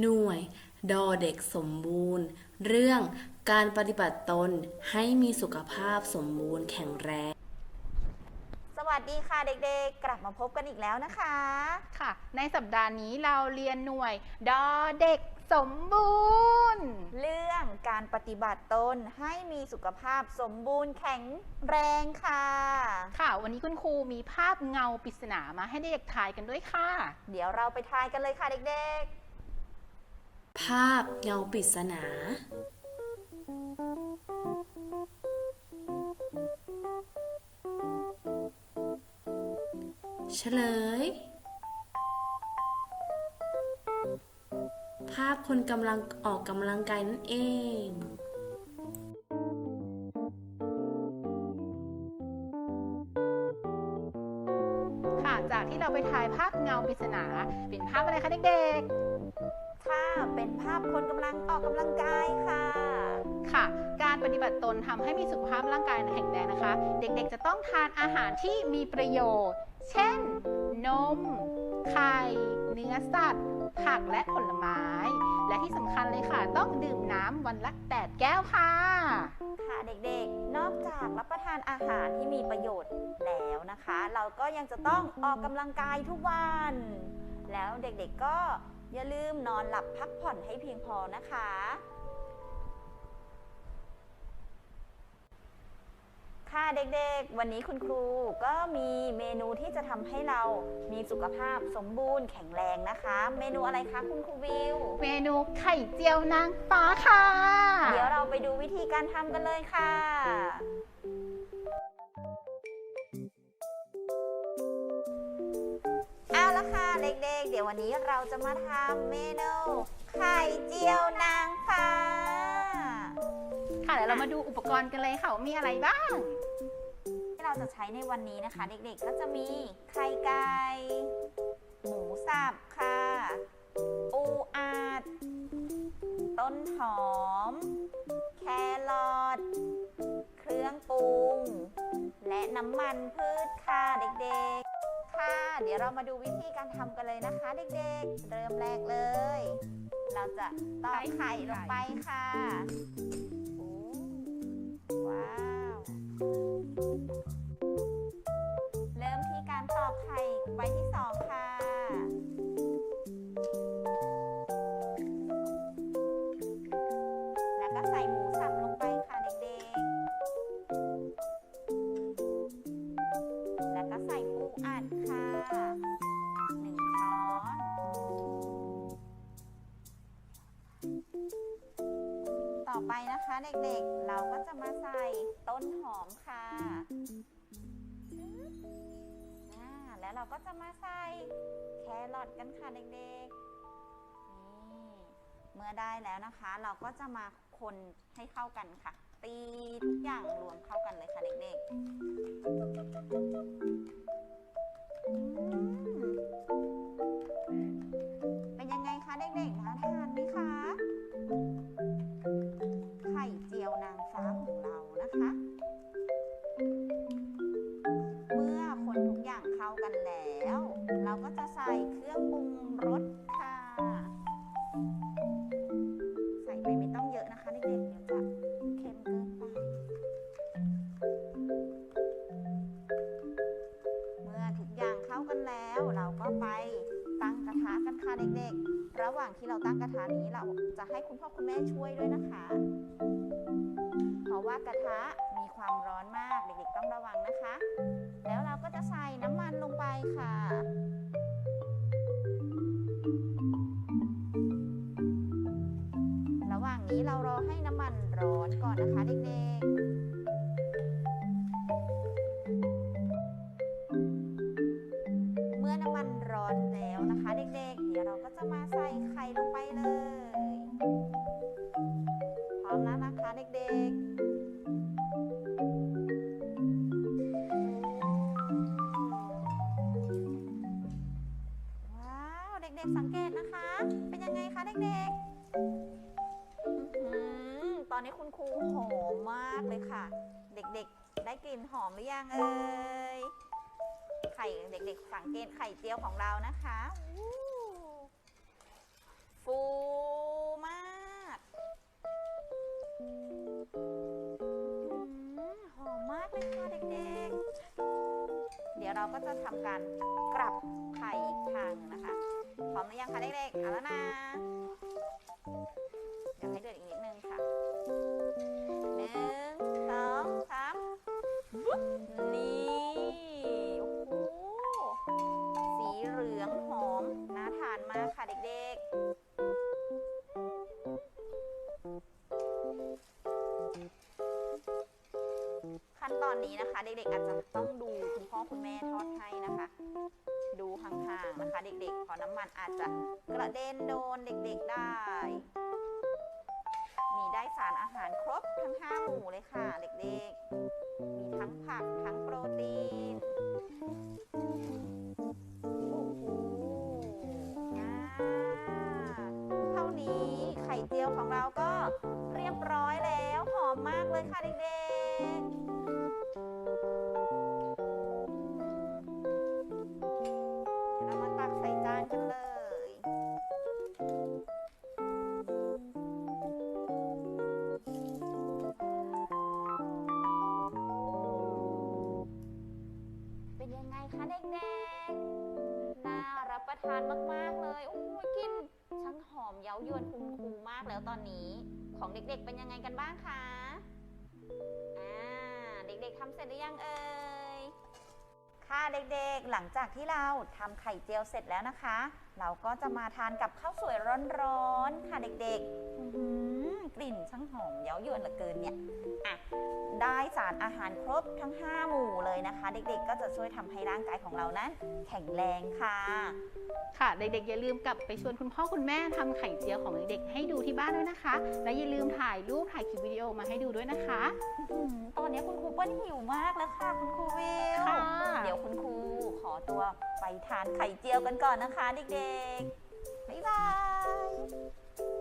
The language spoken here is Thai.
หน่วย ดอเด็กสมบูรณ์ เรื่องการปฏิบัติตนให้มีสุขภาพสมบูรณ์แข็งแรง สวัสดีค่ะเด็กๆ กลับมาพบกันอีกแล้วนะคะ ค่ะ ในสัปดาห์นี้เราเรียนหน่วย ดอเด็กสมบูรณ์ เรื่องการปฏิบัติตนให้มีสุขภาพสมบูรณ์แข็งแรงค่ะ ค่ะ วันนี้คุณครูมีภาพเงาปริศนามาให้เด็กๆทายกันด้วยค่ะ เดี๋ยวเราไปทายกันเลยค่ะเด็ก ภาพเงาปริศนาเฉลย ภาพคนกำลังออกกำลังกายนั่นเอง ค่ะ จากที่เราไปทายภาพเงาปริศนา เป็นภาพอะไรคะเด็กๆ ค่ะเป็นภาพคนกำลังออกกำลังกายค่ะๆค่ะ การปฏิบัติตนทำให้มีสุขภาพร่างกายแข็งแรงนะคะ เด็กๆจะต้องทานอาหารที่มีประโยชน์ เช่น นม ไข่ เนื้อสัตว์ ผักและผลไม้ และที่สำคัญเลยค่ะ ต้องดื่มน้ำวันละ8แก้วค่ะ ค่ะเด็กๆ นอกจากรับประทานอาหารที่มีประโยชน์แล้วนะคะ เราก็ยังจะต้องออกกำลังกายทุกวัน แล้วเด็กๆก็ อย่าลืมนอนหลับพักผ่อนให้เพียงพอนะคะ ค่ะเด็กๆ วันนี้คุณครูก็มีเมนูที่จะทำให้เรามีสุขภาพสมบูรณ์แข็งแรงนะคะ เมนูอะไรคะคุณครูวิว เมนูไข่เจียวนางฟ้าค่ะ เดี๋ยวเราไปดูวิธีการทำกันเลยค่ะ เด็กๆ เดี๋ยววันนี้เราจะมาทำเมนูไข่เจียวนางฟ้า ค่ะเดี๋ยวเรามาดูอุปกรณ์กันเลยค่ะว่ามีอะไรบ้าง ที่เราจะใช้ในวันนี้นะคะ เด็กๆ ก็จะมีไข่ไก่ หมูสับค่ะ ปูอัด ต้นหอม แครอท เครื่องปรุง และน้ำมันพืชค่ะเด็กๆ ค่ะ เดี๋ยวเรามาดูวิธีการทำกันเลยนะคะ เด็กๆ เริ่มแรกเลย เราจะตอกไข่ลงไปค่ะโอ้ว้าว ไปนะคะเด็กๆ เราก็จะมาใส่ต้นหอมค่ะอ่าแล้วเราก็จะมาใส่แครอทกันค่ะเด็กๆ นี่เมื่อได้แล้วนะคะ เราก็จะมาคนให้เข้ากันค่ะ ตีทุกอย่างรวมเข้ากันเลยค่ะเด็กๆ เด็กๆ ระหว่างที่เราตั้งกระทะนี้เราจะให้คุณพ่อคุณแม่ช่วยด้วยนะคะ เพราะว่ากระทะมีความร้อนมากเด็กๆ ต้องระวังนะคะ แล้วเราก็จะใส่น้ำมันลงไปค่ะระหว่างนี้เรารอให้น้ำมันร้อนก่อนนะคะเด็กๆ เด็กๆ ว้าว เด็กๆ สังเกตนะคะ เป็นยังไงคะเด็กๆ ตอนนี้คุณครูหอมมากเลยค่ะ เด็กๆ ได้กลิ่นหอมหรือยังเอ่ย ไข่เด็กๆ สังเกตไข่เจียวของเรานะคะ ก็จะทำการกลับไข่อีกทางนะคะ พร้อมหรือยังคะเด็กๆเอาแล้วนะเดี๋ยวให้เดือดอีกนิดนึงค่ะหนึ่งสองสามนี่โอ้โหสีเหลืองหอมน่าทานมากค่ะเด็กๆขั้นตอนนี้นะคะ เด็กๆอาจจะต้องดู พ่อคุณแม่ทอดให้นะคะ ดูห่างๆนะคะ เด็กๆเพอน้ำมันอาจจะกระเด็นโดนเด็กๆได้มีได้สารอาหารครบทั้ง 5 หมู่เลยค่ะ เด็กๆ มีทั้งผักทั้งโปรตีน โอ้โหอ่าเท่านี้ไข่เจียวของเราก็เรียบร้อยแล้ว หอมมากเลยค่ะเด็ก คะเด็กๆ น่ารับประทานมากๆเลยโอ้ยกินช่างหอมเย้ายวนคุณครูมากแล้วตอนนี้ ของเด็กๆ เป็นยังไงกันบ้างคะ อ่า เด็กๆทำเสร็จหรือยังเอ่ย ค่ะเด็กๆ หลังจากที่เราทำไข่เจียวเสร็จแล้วนะคะ เราก็จะมาทานกับข้าวสวยร้อนๆ ค่ะเด็กๆ กลิ่นช่างหอมเย้ายวนเหลือเกินเนี่ยอะได้สารอาหารครบทั้ง 5 หมู่เลยนะคะ เด็กๆ ก็จะช่วยทำให้ร่างกายของเรานั้น แข็งแรงค่ะ ค่ะเด็กๆ อย่าลืมกลับไปชวนคุณพ่อคุณแม่ทำไข่เจียวของเด็กๆให้ดูที่บ้านด้วยนะคะ และอย่าลืมถ่ายรูปถ่ายคลิปวิดีโอมาให้ดูด้วยนะคะอื้อหือตอนนี้คุณครูเปิ้ลหิวมากแล้วค่ะ คุณครูวิวค่ะเดี๋ยวคุณครูขอตัวไปทานไข่เจียวกันก่อนนะคะ เด็กๆบ๊ายบาย